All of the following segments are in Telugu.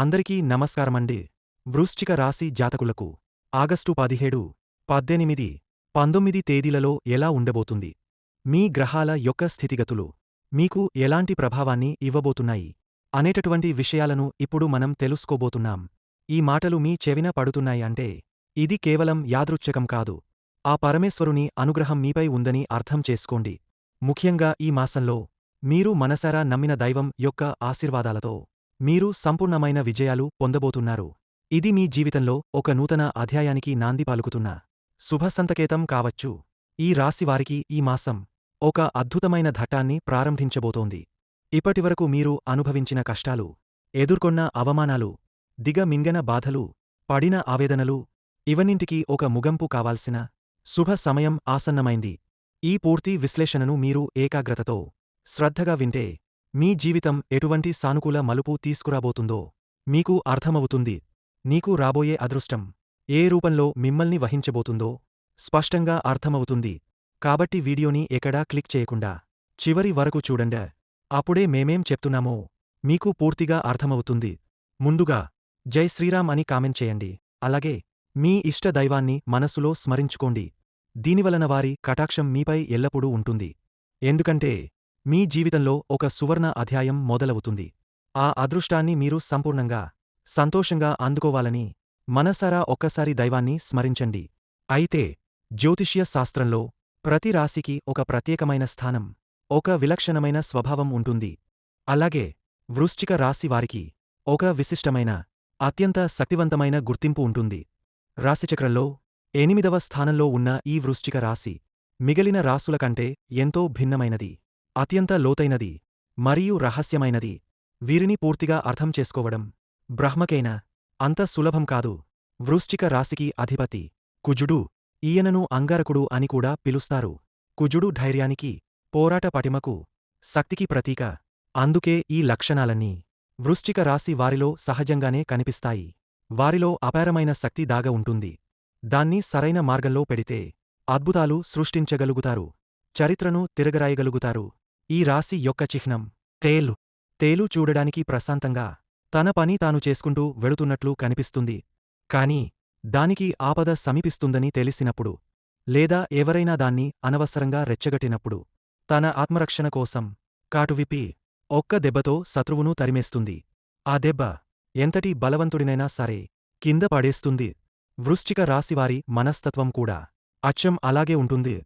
అందరికీ నమస్కారమండి. వృశ్చిక రాశి జాతకులకు ఆగస్టు పదిహేడు పద్దెనిమిది పంతొమ్మిది తేదీలలో ఎలా ఉండబోతుంది? మీ గ్రహాల యొక్క స్థితిగతులు మీకు ఎలాంటి ప్రభావాన్ని ఇవ్వబోతున్నాయి? అనేటటువంటి విషయాలను ఇప్పుడు మనం తెలుసుకోబోతున్నాం. ఈ మాటలు మీ చెవిన పడుతున్నాయి అంటే ఇది కేవలం యాదృచ్ఛకం కాదు. ఆ పరమేశ్వరుని అనుగ్రహం మీపై ఉందని అర్థం చేసుకోండి. ముఖ్యంగా ఈ మాసంలో మీరు మనసారా నమ్మిన దైవం యొక్క ఆశీర్వాదాలతో మీరు సంపూర్ణమైన విజయాలు పొందబోతున్నారు. ఇది మీ జీవితంలో ఒక నూతన అధ్యాయానికి నాంది పలుకుతున్న శుభసంతకేతం కావచ్చు. ఈ రాశివారికి ఈ మాసం ఒక అద్భుతమైన ఘట్టాన్ని ప్రారంభించబోతోంది. ఇప్పటివరకు మీరు అనుభవించిన కష్టాలు ఎదుర్కొన్న అవమానాలు దిగమింగన బాధలు పడిన ఆవేదనలు ఇవన్నింటికీ ఒక ముగంపు కావాల్సిన శుభ సమయం ఆసన్నమైంది. ఈ పూర్తి విశ్లేషణను మీరు ఏకాగ్రతతో శ్రద్ధగా వింటే మీ జీవితం ఎటువంటి సానుకూల మలుపు తీసుకురాబోతుందో మీకు అర్థమవుతుంది. నీకు రాబోయే అదృష్టం ఏ రూపంలో మిమ్మల్ని వహించబోతుందో స్పష్టంగా అర్థమవుతుంది. కాబట్టి వీడియోని ఎక్కడా క్లిక్ చేయకుండా చివరి వరకు చూడండ. అప్పుడే మేమేం చెప్తున్నామో మీకు పూర్తిగా అర్థమవుతుంది. ముందుగా జై శ్రీరామ్ అని కామెంట్ చేయండి. అలాగే మీ ఇష్ట దైవాన్ని మనసులో స్మరించుకోండి. దీనివలన వారి కటాక్షం మీపై ఎల్లప్పుడూ ఉంటుంది. ఎందుకంటే మీ జీవితంలో ఒక సువర్ణ అధ్యాయం మొదలవుతుంది. ఆ అదృష్టాన్ని మీరు సంపూర్ణంగా సంతోషంగా అందుకోవాలని మనసారా ఒక్కసారి దైవాన్ని స్మరించండి. అయితే జ్యోతిష్య శాస్త్రంలో ప్రతి రాశికి ఒక ప్రత్యేకమైన స్థానం ఒక విలక్షణమైన స్వభావం ఉంటుంది. అలాగే వృశ్చిక రాశి వారికి ఒక విశిష్టమైన అత్యంత శక్తివంతమైన గుర్తింపు ఉంటుంది. రాశిచక్రంలో ఎనిమిదవ స్థానంలో ఉన్న ఈ వృశ్చిక రాశి మిగిలిన రాసుల కంటే ఎంతో భిన్నమైనది. అత్యంత లోతైనది మరియు రహస్యమైనది. వీరిని పూర్తిగా అర్థం చేసుకోవడం బ్రహ్మకైనా అంత సులభం కాదు. వృశ్చిక రాశికి అధిపతి కుజుడు ఈయనను అంగారకుడు అని కూడా పిలుస్తారు. కుజుడు ధైర్యానికి పోరాట పటిమకు శక్తికి ప్రతీక. అందుకే ఈ లక్షణాలన్నీ వృశ్చిక రాశి వారిలో సహజంగానే కనిపిస్తాయి. వారిలో అపారమైన శక్తి దాగ ఉంటుంది. దాన్ని సరైన మార్గంలో పెడితే అద్భుతాలు సృష్టించగలుగుతారు. చరిత్రను తిరగరాయగలుగుతారు. ఈ రాశి యొక్క చిహ్నం. తేలు. తేలు చూడడానికి ప్రశాంతంగా తన పని తాను చేసుకుంటూ వెళుతున్నట్లు కనిపిస్తుంది. కాని దానికి ఆపద సమీపిస్తుందని తెలిసినప్పుడు లేదా ఎవరైనా దాన్ని అనవసరంగా రెచ్చగట్టినప్పుడు తన ఆత్మరక్షణ కోసం కాటువిప్పి ఒక్క దెబ్బతో శత్రువును తరిమేస్తుంది. ఆ దెబ్బ ఎంతటి బలవంతుడినైనా సరే కింద పడేస్తుంది. వృశ్చిక రాశివారి మనస్తత్వం కూడా అచ్చం అలాగే ఉంటుంది.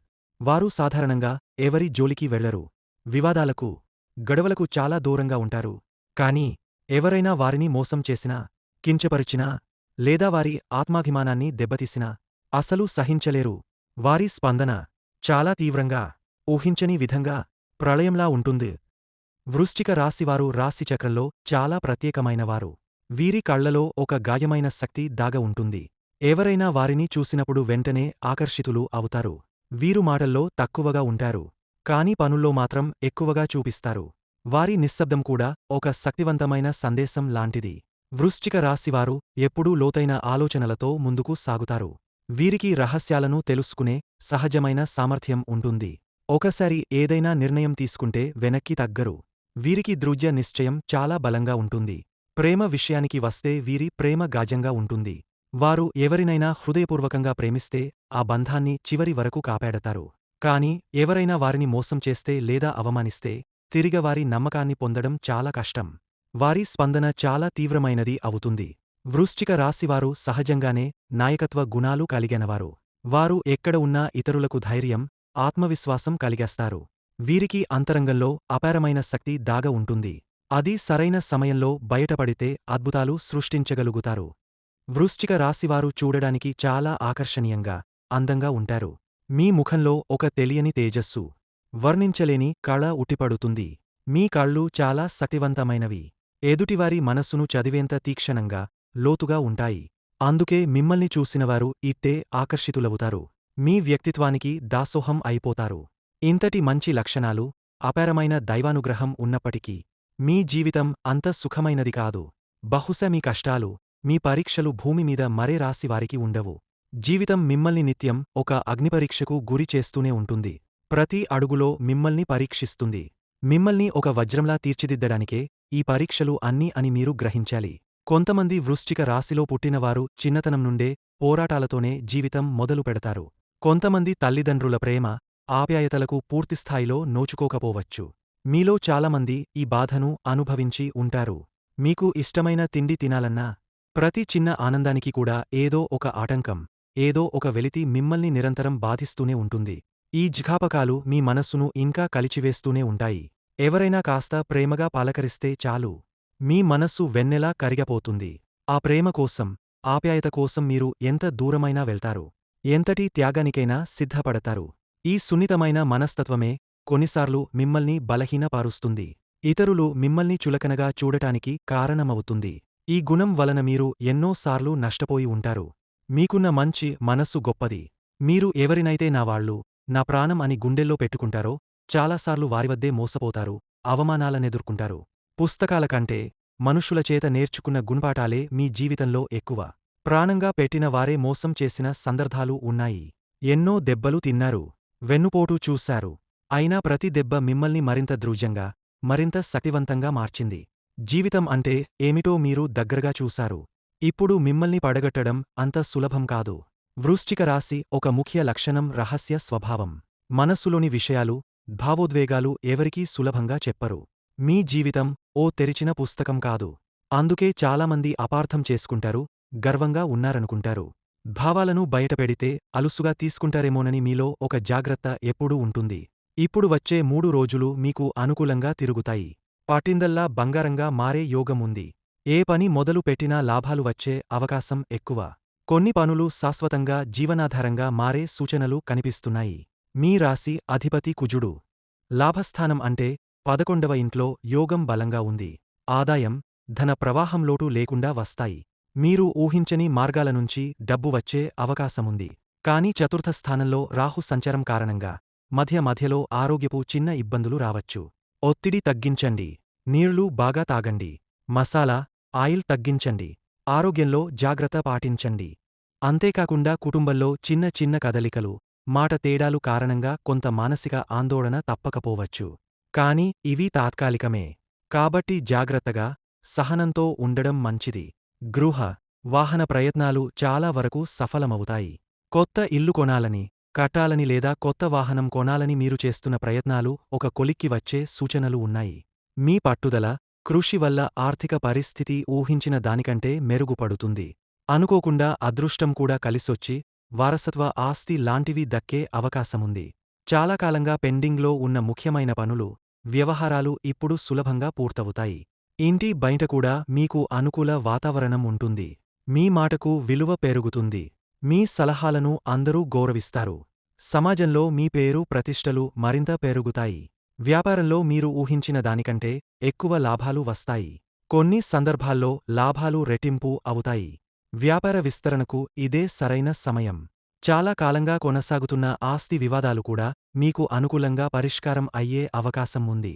వారు సాధారణంగా ఎవరి జోలికి వెళ్ళరు. వివాదాలకు గడవలకు చాలా దూరంగా ఉంటారు. కాని ఎవరైనా వారిని మోసం చేసినా కించపరిచినా లేదా వారి ఆత్మాభిమానాన్ని దెబ్బతీసినా అసలు సహించలేరు. వారి స్పందన చాలా తీవ్రంగా ఊహించని విధంగా ప్రళయంలా ఉంటుంది. వృశ్చిక రాశివారు రాశిచక్రంలో చాలా ప్రత్యేకమైనవారు. వీరి కళ్ళలో ఒక గాయమైన శక్తి దాగ ఉంటుంది. ఎవరైనా వారిని చూసినప్పుడు వెంటనే ఆకర్షితులు అవుతారు. వీరు మాటల్లో తక్కువగా ఉంటారు. కానీ పనుల్లో మాత్రం ఎక్కువగా చూపిస్తారు. వారి నిశ్శబ్దం కూడా ఒక శక్తివంతమైన సందేశం లాంటిది. వృశ్చిక రాశివారు ఎప్పుడూ లోతైన ఆలోచనలతో ముందుకు సాగుతారు. వీరికి రహస్యాలను తెలుసుకునే సహజమైన సామర్థ్యం ఉంటుంది. ఒకసారి ఏదైనా నిర్ణయం తీసుకుంటే వెనక్కి తగ్గరు. వీరికి దృజ్య నిశ్చయం చాలా బలంగా ఉంటుంది. ప్రేమ విషయానికి వస్తే వీరి ప్రేమ గాజంగా ఉంటుంది. వారు ఎవరినైనా హృదయపూర్వకంగా ప్రేమిస్తే ఆ బంధాన్ని చివరి వరకు కాపాడతారు. కాని ఎవరైనా వారిని మోసం చేస్తే లేదా అవమానిస్తే తిరిగవారి నమ్మకాన్ని పొందడం చాలా కష్టం. వారి స్పందన చాలా తీవ్రమైనది అవుతుంది. వృశ్చిక రాశివారు సహజంగానే నాయకత్వ గుణాలు కలిగినవారు. వారు ఎక్కడ ఉన్నా ఇతరులకు ధైర్యం ఆత్మవిశ్వాసం కలిగేస్తారు. వీరికి అంతరంగంలో అపారమైన శక్తి దాగ ఉంటుంది. అది సరైన సమయంలో బయటపడితే అద్భుతాలు సృష్టించగలుగుతారు. వృశ్చిక రాశివారు చూడడానికి చాలా ఆకర్షణీయంగా అందంగా ఉంటారు. మీ ముఖంలో ఒక తెలియని తేజస్సు. వర్ణించలేని కళ ఉట్టిపడుతుంది. మీ కళ్ళు చాలా శక్తివంతమైనవి ఎదుటివారి మనస్సును చదివేంత తీక్షణంగా లోతుగా ఉంటాయి. అందుకే మిమ్మల్ని చూసినవారు ఇట్టే ఆకర్షితులవుతారు. మీ వ్యక్తిత్వానికి దాసోహం అయిపోతారు. ఇంతటి మంచి లక్షణాలు అపారమైన దైవానుగ్రహం ఉన్నప్పటికీ మీ జీవితం అంత సుఖమైనది కాదు. బహుశా మీ కష్టాలు మీ పరీక్షలు భూమి మీద మరే రాశివారికి ఉండవు. జీవితం మిమ్మల్ని నిత్యం ఒక అగ్నిపరీక్షకు గురి చేస్తూనే ఉంటుంది. ప్రతి అడుగులో మిమ్మల్ని పరీక్షిస్తుంది. మిమ్మల్ని ఒక వజ్రంలా తీర్చిదిద్దడానికే ఈ పరీక్షలు అన్నీ అని మీరు గ్రహించాలి. కొంతమంది వృశ్చిక రాశిలో పుట్టినవారు చిన్నతనం నుండే పోరాటాలతోనే జీవితం మొదలు పెడతారు. కొంతమంది తల్లిదండ్రుల ప్రేమ ఆప్యాయతలకు పూర్తిస్థాయిలో నోచుకోకపోవచ్చు. మీలో చాలామంది ఈ బాధను అనుభవించి ఉంటారు. మీకు ఇష్టమైన తిండి తినాలన్నా ప్రతి చిన్న ఆనందానికి కూడా ఏదో ఒక ఆటంకం. ఏదో ఒక వెలితి మిమ్మల్ని నిరంతరం బాధిస్తూనే ఉంటుంది. ఈ జిఘాపకాలు మీ మనస్సును ఇంకా కలిచివేస్తూనే ఉంటాయి. ఎవరైనా కాస్త ప్రేమగా పలకరిస్తే చాలు. మీ మనస్సు వెన్నెలా కరిగపోతుంది. ఆ ప్రేమ కోసం ఆప్యాయత కోసం మీరు ఎంత దూరమైనా వెళ్తారు. ఎంతటి త్యాగానికైనా సిద్ధపడతారు. ఈ సున్నితమైన మనస్తత్వమే కొన్నిసార్లు మిమ్మల్ని బలహీనపారుస్తుంది. ఇతరులు మిమ్మల్ని చులకనగా చూడటానికి కారణమవుతుంది. ఈ గుణం వలన మీరు ఎన్నోసార్లు నష్టపోయి ఉంటారు. మీకున్న మంచి మనస్సు గొప్పది. మీరు ఎవరినైతే నా వాళ్ళు నా ప్రాణం అని గుండెల్లో పెట్టుకుంటారో చాలాసార్లు వారివద్దే మోసపోతారు అవమానాలనెదుర్కొంటారు. పుస్తకాల కంటే మనుషుల చేత నేర్చుకున్న గుణపాఠాలే మీ జీవితంలో ఎక్కువ. ప్రాణంగా పెట్టిన వారే మోసం చేసిన సందర్భాలు ఉన్నాయి. ఎన్నో దెబ్బలు తిన్నారు. వెన్నుపోటు చూశారు. అయినా ప్రతి దెబ్బ మిమ్మల్ని మరింత దృఢంగా మరింత శక్తివంతంగా మార్చింది. జీవితం అంటే ఏమిటో మీరు దగ్గరగా చూశారు. ఇప్పుడు మిమ్మల్ని పడగట్టడం అంత సులభం కాదు. వృశ్చిక రాశి ఒక ముఖ్య లక్షణం రహస్య స్వభావం. మనస్సులోని విషయాలు భావోద్వేగాలు ఎవరికీ సులభంగా చెప్పరు. మీ జీవితం ఓ తెరిచిన పుస్తకం కాదు. అందుకే చాలామంది అపార్థం చేసుకుంటారు గర్వంగా ఉన్నారనుకుంటారు. భావాలను బయటపెడితే అలుసుగా తీసుకుంటారేమోనని మీలో ఒక జాగ్రత్త ఎప్పుడూ ఉంటుంది. ఇప్పుడు వచ్చే మూడు రోజులు మీకు అనుకూలంగా తిరుగుతాయి. పాటిందల్లా బంగారంగా మారే యోగం ఉంది. ఏ పని మొదలు పెట్టినా లాభాలు వచ్చే అవకాశం ఎక్కువ. కొన్ని పనులు శాశ్వతంగా జీవనాధారంగా మారే సూచనలు కనిపిస్తున్నాయి. మీ రాశి అధిపతి కుజుడు. లాభస్థానం అంటే పదకొండవ ఇంట్లో యోగం బలంగా ఉంది. ఆదాయం ధన ప్రవాహంలోటు లేకుండా వస్తాయి. మీరు ఊహించని మార్గాల నుంచి డబ్బు వచ్చే అవకాశముంది. కాని చతుర్థ స్థానంలో రాహు సంచారం కారణంగా మధ్య మధ్యలో ఆరోగ్యపు చిన్న ఇబ్బందులు రావచ్చు. ఒత్తిడి తగ్గించండి. నీళ్ళు బాగా తాగండి. మసాలా ఆయిల్ తగ్గించండి. ఆరోగ్యంలో జాగ్రత్త పాటించండి. అంతేకాకుండా కుటుంబంలో చిన్న చిన్న కదలికలు మాట తేడాలు కారణంగా కొంత మానసిక ఆందోళన తప్పకపోవచ్చు. కాని ఇవి తాత్కాలికమే. కాబట్టి జాగ్రత్తగా సహనంతో ఉండడం మంచిది. గృహ వాహన ప్రయత్నాలు చాలా వరకు సఫలమవుతాయి. కొత్త ఇల్లు కొనాలని కట్టాలని లేదా కొత్త వాహనం కొనాలని మీరు చేస్తున్న ప్రయత్నాలు ఒక కొలిక్కి వచ్చే సూచనలు ఉన్నాయి. మీ పట్టుదల కృషి వల్ల ఆర్థిక పరిస్థితి ఊహించిన దానికంటే మెరుగుపడుతుంది. అనుకోకుండా అదృష్టం కూడా కలిసొచ్చి వారసత్వ ఆస్తి లాంటివి దక్కే అవకాశముంది. చాలాకాలంగా పెండింగ్లో ఉన్న ముఖ్యమైన పనులు వ్యవహారాలు ఇప్పుడు సులభంగా పూర్తవుతాయి. ఇంటి బయట కూడా మీకు అనుకూల వాతావరణం ఉంటుంది. మీ మాటకు విలువ పెరుగుతుంది. మీ సలహాలను అందరూ గౌరవిస్తారు. సమాజంలో మీ పేరు ప్రతిష్టలు మరింత పెరుగుతాయి. వ్యాపారంలో మీరు ఊహించిన దానికంటే ఎక్కువ లాభాలు వస్తాయి. కొన్ని సందర్భాల్లో లాభాలు రెట్టింపు అవుతాయి. వ్యాపార విస్తరణకు ఇదే సరైన సమయం. చాలా కాలంగా కొనసాగుతున్న ఆస్తి వివాదాలు కూడా మీకు అనుకూలంగా పరిష్కారం అయ్యే అవకాశం ఉంది.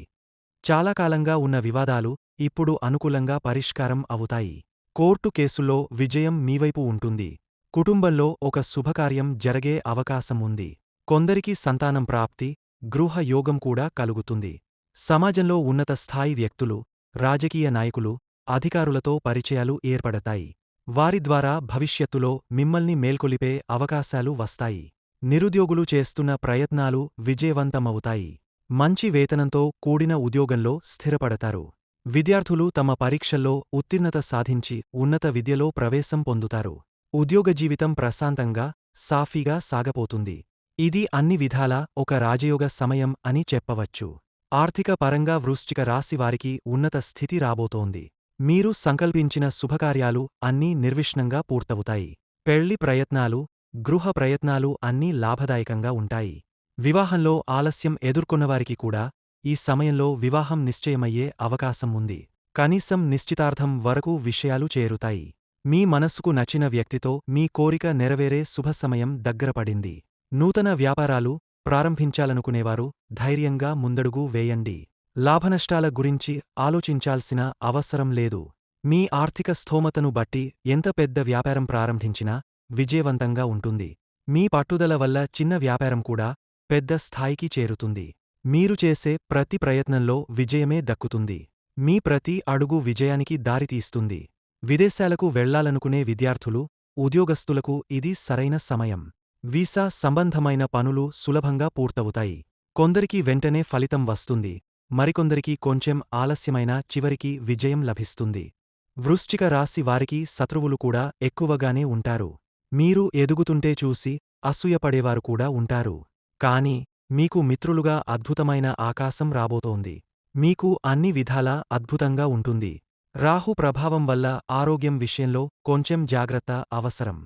చాలా కాలంగా ఉన్న వివాదాలు ఇప్పుడు అనుకూలంగా పరిష్కారం అవుతాయి. కోర్టు కేసుల్లో విజయం మీవైపు ఉంటుంది. కుటుంబంలో ఒక శుభకార్యం జరిగే అవకాశం ఉంది. కొందరికి సంతానం ప్రాప్తి గృహ యోగం కూడా కలుగుతుంది. సమాజంలో ఉన్నత స్థాయి వ్యక్తులు రాజకీయ నాయకులు అధికారులతో పరిచయాలు ఏర్పడతాయి. వారి ద్వారా భవిష్యత్తులో మిమ్మల్ని మేల్కొలిపే అవకాశాలు వస్తాయి. నిరుద్యోగులు చేస్తున్న ప్రయత్నాలు విజయవంతమవుతాయి. మంచి వేతనంతో కూడిన ఉద్యోగంలో స్థిరపడతారు. విద్యార్థులు తమ పరీక్షల్లో ఉత్తీర్ణత సాధించి ఉన్నత విద్యలో ప్రవేశం పొందుతారు. ఉద్యోగ జీవితం ప్రశాంతంగా సాఫీగా సాగపోతుంది. ఇది అన్ని విధాలా ఒక రాజయోగ సమయం అని చెప్పవచ్చు. ఆర్థిక పరంగా వృశ్చిక రాశివారికి ఉన్నత స్థితి రాబోతోంది. మీరు సంకల్పించిన శుభకార్యాలు అన్నీ నిర్విష్ణంగా పూర్తవుతాయి. పెళ్ళి ప్రయత్నాలు గృహ ప్రయత్నాలు అన్నీ లాభదాయకంగా ఉంటాయి. వివాహంలో ఆలస్యం ఎదుర్కొన్నవారికి కూడా ఈ సమయంలో వివాహం నిశ్చయమయ్యే అవకాశం ఉంది. కనీసం నిశ్చితార్థం వరకు విషయాలు చేరుతాయి. మీ మనస్సుకు నచ్చిన వ్యక్తితో మీ కోరిక నెరవేరే శుభసమయం దగ్గరపడింది నూతన వ్యాపారాలు ప్రారంభించాలనుకునేవారు ధైర్యంగా ముందడుగు వేయండి. లాభనష్టాల గురించి ఆలోచించాల్సిన అవసరం లేదు. మీ ఆర్థిక స్థోమతను బట్టి ఎంత పెద్ద వ్యాపారం ప్రారంభించినా విజయవంతంగా ఉంటుంది. మీ పట్టుదల వల్ల చిన్న వ్యాపారం కూడా పెద్ద స్థాయికి చేరుతుంది. మీరు చేసే ప్రతి ప్రయత్నంలో విజయమే దక్కుతుంది. మీ ప్రతి అడుగు విజయానికి దారితీస్తుంది విదేశాలకు వెళ్ళాలనుకునే విద్యార్థులు ఉద్యోగస్తులకు ఇది సరైన సమయం. వీసా సంబంధమైన పనులు సులభంగా పూర్తవుతాయి. కొందరికి వెంటనే ఫలితం వస్తుంది. మరికొందరికి కొంచెం ఆలస్యమైన చివరికి విజయం లభిస్తుంది. వృశ్చిక రాశి వారికి శత్రువులు కూడా ఎక్కువగానే ఉంటారు. మీరు ఎదుగుతుంటే చూసి అసూయపడేవారు కూడా ఉంటారు. కాని మీకు మిత్రులుగా అద్భుతమైన ఆకాశం రాబోతోంది. మీకు అన్ని విధాలా అద్భుతంగా ఉంటుంది. రాహు ప్రభావం వల్ల ఆరోగ్యం విషయంలో కొంచెం జాగ్రత్త అవసరం.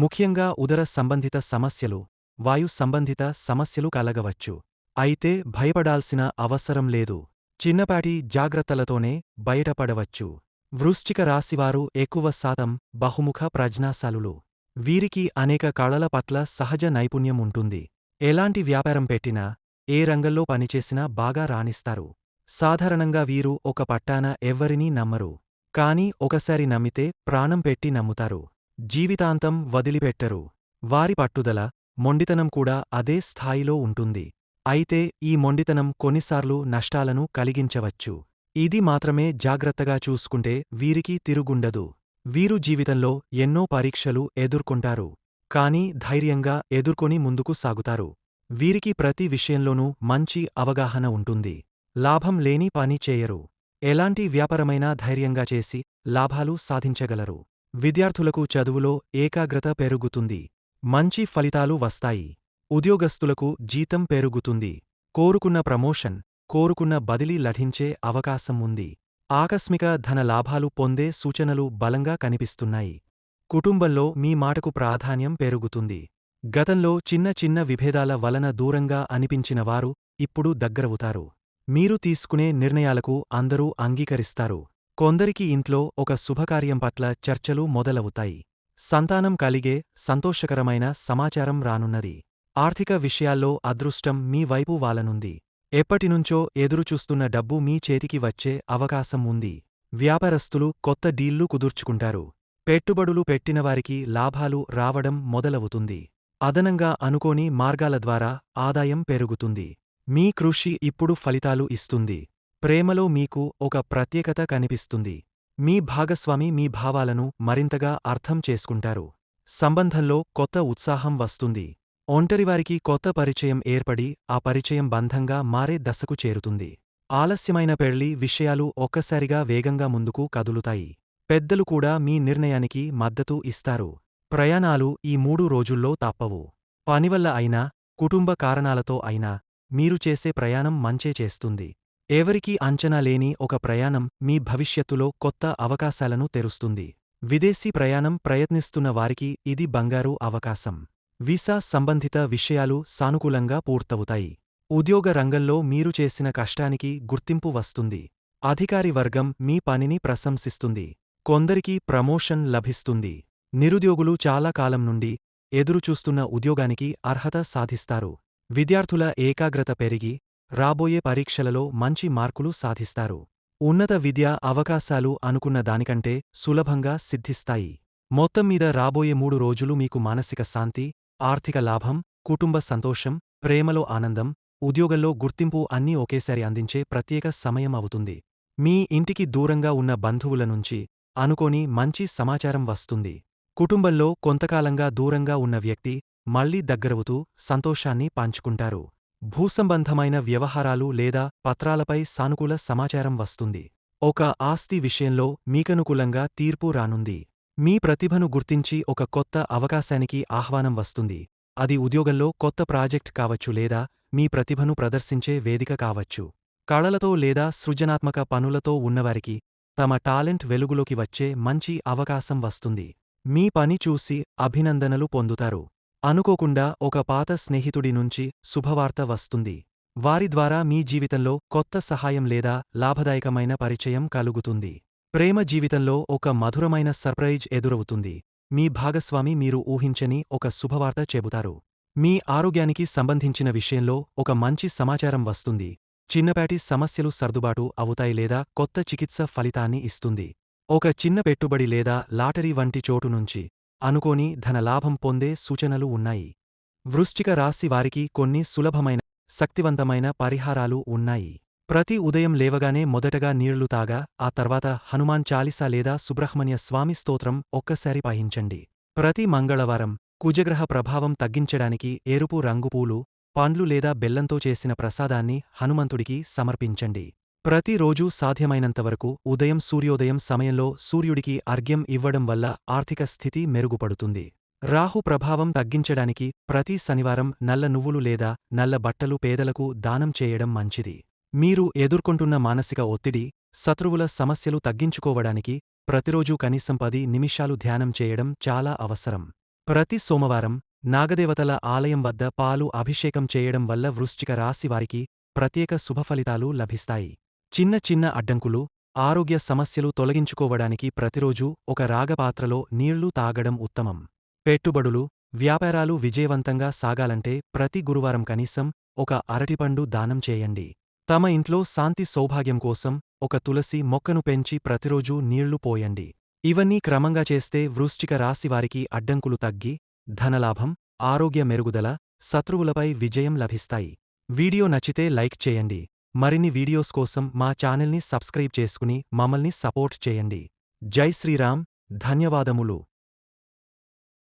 ముఖ్యంగా ఉదర సంబంధిత సమస్యలు వాయు సంబంధిత సమస్యలు కలగవచ్చు. అయితే భయపడాల్సిన అవసరం లేదు. చిన్నపాటి జాగ్రత్తలతోనే బయటపడవచ్చు. వృశ్చిక రాశివారు ఎక్కువ శాతం బహుముఖ ప్రజ్ఞాశాలులు. వీరికి అనేక కళల పట్ల సహజ నైపుణ్యం ఉంటుంది. ఎలాంటి వ్యాపారం పెట్టినా ఏ రంగంలో పనిచేసినా బాగా రాణిస్తారు. సాధారణంగా వీరు ఒక పట్టాన ఎవ్వరినీ నమ్మరు. కాని ఒకసారి నమ్మితే ప్రాణం పెట్టి నమ్ముతారు. జీవితాంతం వదిలిపెట్టరు. వారి పట్టుదల మొండితనం కూడా అదే స్థాయిలో ఉంటుంది. అయితే ఈ మొండితనం కొన్నిసార్లు నష్టాలను కలిగించవచ్చు. ఇది మాత్రమే జాగ్రత్తగా చూసుకుంటే వీరికి తిరుగుండదు. వీరు జీవితంలో ఎన్నో పరీక్షలు ఎదుర్కొంటారు. కాని ధైర్యంగా ఎదుర్కొని ముందుకు సాగుతారు. వీరికి ప్రతి విషయంలోనూ మంచి అవగాహన ఉంటుంది. లాభం లేని పని చేయరు. ఎలాంటి వ్యాపారమైనా ధైర్యంగా చేసి లాభాలు సాధించగలరు. విద్యార్థులకు చదువులో ఏకాగ్రత పెరుగుతుంది. మంచి ఫలితాలు వస్తాయి. ఉద్యోగస్తులకు జీతం పెరుగుతుంది. కోరుకున్న ప్రమోషన్ కోరుకున్న బదిలీ లభించే అవకాశం ఉంది. ఆకస్మిక ధన లాభాలు పొందే సూచనలు బలంగా కనిపిస్తున్నాయి. కుటుంబంలో మీ మాటకు ప్రాధాన్యం పెరుగుతుంది. గతంలో చిన్న చిన్న విభేదాల వలన దూరంగా అనిపించినవారు ఇప్పుడు దగ్గరవుతారు. మీరు తీసుకునే నిర్ణయాలకు అందరూ అంగీకరిస్తారు. కొందరికి ఇంట్లో ఒక శుభకార్యం పట్ల చర్చలు మొదలవుతాయి. సంతానం కలిగే సంతోషకరమైన సమాచారం రానున్నది. ఆర్థిక విషయాల్లో అదృష్టం మీ వైపు వాలనుంది. ఎప్పటినుంచో ఎదురుచూస్తున్న డబ్బు మీ చేతికి వచ్చే అవకాశం ఉంది. వ్యాపారస్తులు కొత్త డీల్లు కుదుర్చుకుంటారు. పెట్టుబడులు పెట్టినవారికి లాభాలు రావడం మొదలవుతుంది. అదనంగా అనుకోని మార్గాల ద్వారా ఆదాయం పెరుగుతుంది. మీ కృషి ఇప్పుడు ఫలితాలు ఇస్తుంది. ప్రేమలో మీకు ఒక ప్రత్యేకత కనిపిస్తుంది. మీ భాగస్వామి మీ భావాలను మరింతగా అర్థం చేసుకుంటారు. సంబంధంలో కొత్త ఉత్సాహం వస్తుంది. ఒంటరివారికి కొత్త పరిచయం ఏర్పడి ఆ పరిచయం బంధంగా మారే దశకు చేరుతుంది. ఆలస్యమైన పెళ్ళి విషయాలు ఒక్కసారిగా వేగంగా ముందుకు కదులుతాయి. పెద్దలు కూడా మీ నిర్ణయానికి మద్దతు ఇస్తారు. ప్రయాణాలు ఈ మూడు రోజుల్లో తప్పవు. పనివల్ల అయినా కుటుంబ కారణాలతో అయినా మీరు చేసే ప్రయాణం మంచే చేస్తుంది. ఎవరికీ అంచనా లేని ఒక ప్రయాణం మీ భవిష్యత్తులో కొత్త అవకాశాలను తెరుస్తుంది. విదేశీ ప్రయాణం ప్రయత్నిస్తున్న వారికి ఇది బంగారు అవకాశం. వీసా సంబంధిత విషయాలు సానుకూలంగా పూర్తవుతాయి. ఉద్యోగ రంగంలో మీరు చేసిన కష్టానికి గుర్తింపు వస్తుంది. అధికారి వర్గం మీ పనిని ప్రశంసిస్తుంది. కొందరికి ప్రమోషన్ లభిస్తుంది. నిరుద్యోగులు చాలా కాలం నుండి ఎదురుచూస్తున్న ఉద్యోగానికి అర్హత సాధిస్తారు. విద్యార్థుల ఏకాగ్రత పెరిగి రాబోయే పరీక్షలలో మంచి మార్కులు సాధిస్తారు. ఉన్నత విద్యా అవకాశాలు అనుకున్న దానికంటే సులభంగా సిద్ధిస్తాయి. మొత్తం మీద రాబోయే మూడు రోజులు మీకు మానసిక శాంతి ఆర్థిక లాభం కుటుంబ సంతోషం ప్రేమలో ఆనందం ఉద్యోగంలో గుర్తింపు అన్నీ ఒకేసారి అందించే ప్రత్యేక సమయం అవుతుంది. మీ ఇంటికి దూరంగా ఉన్న బంధువుల నుంచి అనుకోని మంచి సమాచారం వస్తుంది. కుటుంబంలో కొంతకాలంగా దూరంగా ఉన్న వ్యక్తి మళ్ళీ దగ్గరవుతూ సంతోషాన్ని పంచుకుంటారు. భూసంబంధమైన వ్యవహారాలు లేదా పత్రాలపై సానుకూల సమాచారం వస్తుంది. ఒక ఆస్తి విషయంలో మీకనుకూలంగా తీర్పు రానుంది. మీ ప్రతిభను గుర్తించి ఒక కొత్త అవకాశానికి ఆహ్వానం వస్తుంది. అది ఉద్యోగంలో కొత్త ప్రాజెక్ట్ కావచ్చు లేదా మీ ప్రతిభను ప్రదర్శించే వేదిక కావచ్చు. కళలతో లేదా సృజనాత్మక పనులతో ఉన్నవారికి తమ టాలెంట్ వెలుగులోకి వచ్చే మంచి అవకాశం వస్తుంది. మీ పని చూసి అభినందనలు పొందుతారు. అనుకోకుండా ఒక పాత స్నేహితుడి నుంచి శుభవార్త వస్తుంది. వారి ద్వారా మీ జీవితంలో కొత్త సహాయం లేదా లాభదాయకమైన పరిచయం కలుగుతుంది. ప్రేమ జీవితంలో ఒక మధురమైన సర్ప్రైజ్ ఎదురవుతుంది. మీ భాగస్వామి మీరు ఊహించని ఒక శుభవార్త చెబుతారు. మీ ఆరోగ్యానికి సంబంధించిన విషయంలో ఒక మంచి సమాచారం వస్తుంది. చిన్నపాటి సమస్యలు సర్దుబాటు అవుతాయి లేదా కొత్త చికిత్స ఫలితాన్ని ఇస్తుంది. ఒక చిన్న పెట్టుబడి లేదా లాటరీ వంటి చోటు నుంచి అనుకోని ధనలాభం పొందే సూచనలు ఉన్నాయి. వృశ్చిక రాశి వారికి కొన్ని సులభమైన శక్తివంతమైన పరిహారాలు ఉన్నాయి. ప్రతి ఉదయం లేవగానే మొదటగా నీళ్ళు తాగా ఆ తర్వాత హనుమాన్ చాలీసా లేదా సుబ్రహ్మణ్య స్వామి స్తోత్రం ఒక్కసారి పహించండి ప్రతి మంగళవారం కుజగ్రహ ప్రభావం తగ్గించడానికి ఎరుపు రంగుపూలు పండ్లు లేదా బెల్లంతో చేసిన ప్రసాదాన్ని హనుమంతుడికి సమర్పించండి. ప్రతిరోజూ సాధ్యమైనంతవరకు ఉదయం సూర్యోదయం సమయంలో సూర్యుడికి అర్ఘ్యం ఇవ్వడం వల్ల ఆర్థిక స్థితి మెరుగుపడుతుంది. రాహు ప్రభావం తగ్గించడానికి ప్రతి శనివారం నల్ల నువ్వులు లేదా నల్ల బట్టలు పేదలకు దానం చేయడం మంచిది. మీరు ఎదుర్కొంటున్న మానసిక ఒత్తిడి శత్రువుల సమస్యలు తగ్గించుకోవడానికి ప్రతిరోజూ కనీసం పది నిమిషాలు ధ్యానం చేయడం చాలా అవసరం. ప్రతి సోమవారం నాగదేవతల ఆలయం వద్ద పాలు అభిషేకం చేయడం వల్ల వృశ్చిక రాశి వారికి ప్రత్యేక శుభఫలితాలు లభిస్తాయి. చిన్న చిన్న అడ్డంకులు ఆరోగ్య సమస్యలు తొలగించుకోవడానికి ప్రతిరోజూ ఒక రాగపాత్రలో నీళ్ళు తాగడం ఉత్తమం. పెట్టుబడులు వ్యాపారాలు విజయవంతంగా సాగాలంటే ప్రతి గురువారం కనీసం ఒక అరటిపండు దానం చేయండి. తమ ఇంట్లో శాంతి సౌభాగ్యం కోసం ఒక తులసి మొక్కను పెంచి ప్రతిరోజూ నీళ్ళు పోయండి. ఇవన్నీ క్రమంగా చేస్తే వృశ్చిక రాశివారికి అడ్డంకులు తగ్గి ధనలాభం ఆరోగ్య మెరుగుదల శత్రువులపై విజయం లభిస్తాయి. వీడియో నచ్చితే లైక్ చేయండి. మరిన్ని వీడియోస్ కోసం మా ఛానల్ని సబ్స్క్రైబ్ చేసుకుని మమ్మల్ని సపోర్ట్ చేయండి. జై శ్రీరామ్. ధన్యవాదములు.